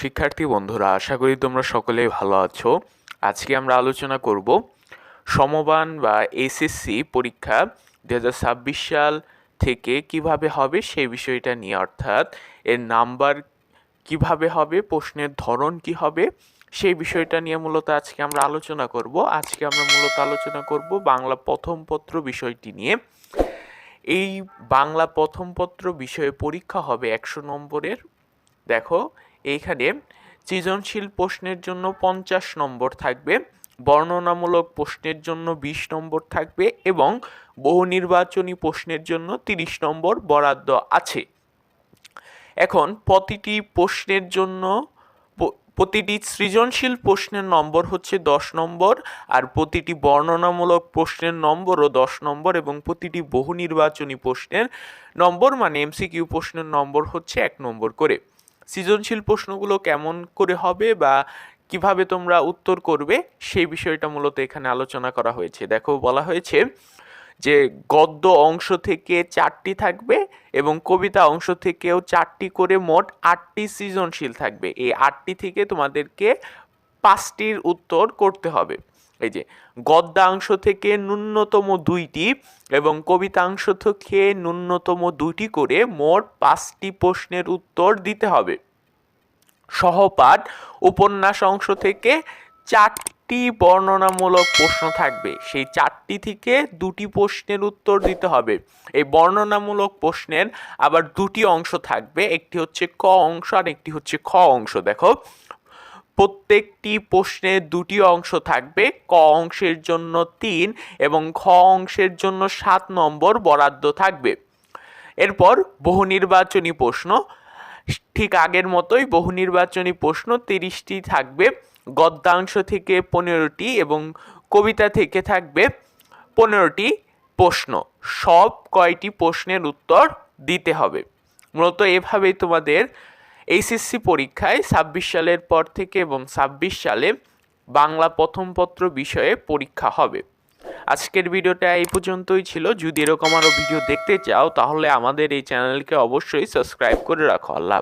শিক্ষার্থী বন্ধুরা, আশা করি তোমরা সকলেই ভালো আছো। আজকে আমরা আলোচনা করব সমবান বা এসএসসি পরীক্ষা দু হাজার ছাব্বিশ সাল থেকে কীভাবে হবে সেই বিষয়টা নিয়ে, অর্থাৎ এর নাম্বার কীভাবে হবে, প্রশ্নের ধরন কি হবে, সেই বিষয়টা নিয়ে মূলত আজকে আমরা আলোচনা করব। আজকে আমরা মূলত আলোচনা করব বাংলা প্রথম পত্র বিষয়টি নিয়ে। এই বাংলা প্রথম পত্র বিষয়ে পরীক্ষা হবে একশো নম্বরের দেখো, এইখানে সৃজনশীল প্রশ্নের জন্য পঞ্চাশ নম্বর থাকবে, বর্ণনামূলক প্রশ্নের জন্য বিশ নম্বর থাকবে এবং বহু নির্বাচনী প্রশ্নের জন্য তিরিশ নম্বর বরাদ্দ আছে। এখন প্রতিটি প্রশ্নের জন্য প্রতিটি সৃজনশীল প্রশ্নের নম্বর হচ্ছে দশ নম্বর আর প্রতিটি বর্ণনামূলক প্রশ্নের নম্বরও দশ নম্বর এবং প্রতিটি বহু নির্বাচনী প্রশ্নের নম্বর মানে এমসিকিউ প্রশ্নের নম্বর হচ্ছে এক নম্বর করে। সৃজনশীল প্রশ্নগুলো কেমন করে হবে বা কীভাবে তোমরা উত্তর করবে, সেই বিষয়টা মূলত এখানে আলোচনা করা হয়েছে। দেখো, বলা হয়েছে যে গদ্য অংশ থেকে চারটি থাকবে এবং কবিতা অংশ থেকেও চারটি করে মোট আটটি সৃজনশীল থাকবে। এই আটটি থেকে তোমাদেরকে পাঁচটির উত্তর করতে হবে। এই যে, গদ্যাংশ থেকে ন্যূনতম দুইটি এবং কবিতাংশ থেকে ন্যূনতম দুইটি করে মোট পাঁচটি প্রশ্নের উত্তর দিতে হবে। সহপাঠ উপন্যাস অংশ থেকে চারটি বর্ণনামূলক প্রশ্ন থাকবে। সেই চারটি থেকে দুটি প্রশ্নের উত্তর দিতে হবে। এই বর্ণনামূলক প্রশ্নের আবার দুটি অংশ থাকবে। একটি হচ্ছে ক অংশ আর একটি হচ্ছে খ অংশ। দেখো প্রত্যেকটি প্রশ্নে দুটি অংশ থাকবে। ক অংশের জন্য তিন এবং খ অংশের জন্য সাত নম্বর বরাদ্দ থাকবে। এরপর বহু নির্বাচনী প্রশ্ন। ঠিক আগের মতোই বহু নির্বাচনী প্রশ্ন তিরিশটি থাকবে। গদ্যাংশ থেকে পনেরোটি এবং কবিতা থেকে থাকবে পনেরোটি প্রশ্ন। সব কয়টি প্রশ্নের উত্তর দিতে হবে। মূলত এভাবেই তোমাদের এইচএসসি পরীক্ষায় ছাব্বিশ সালের পর থেকে এবং ছাব্বিশ সালে বাংলা প্রথম পত্র বিষয়ে পরীক্ষা হবে। আজকের ভিডিওটা এই পর্যন্তই ছিল। যদি এরকম আরও ভিডিও দেখতে চাও, তাহলে আমাদের এই চ্যানেলকে অবশ্যই সাবস্ক্রাইব করে রাখো। আল্লাহ।